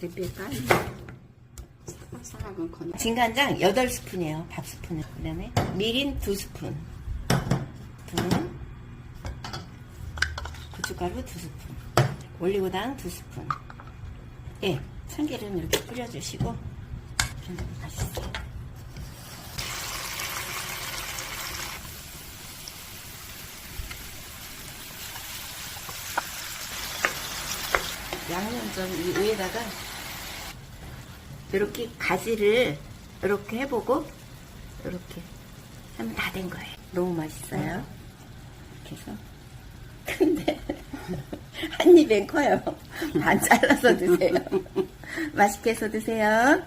대뼈가 사각은 건 진간장 8스푼이에요. 밥 스푼에. 그 다음에 미림 2스푼. 분. 고춧가루 2스푼. 올리고당 2스푼. 예, 참기름 이렇게 뿌려주시고. 맛있어 양념 좀이 위에다가 이렇게 가지를 이렇게 해보고 이렇게 하면 다 된 거예요. 너무 맛있어요. 이렇게 해서 근데 한 입엔 커요. 반 잘라서 드세요. 맛있게 해서 드세요.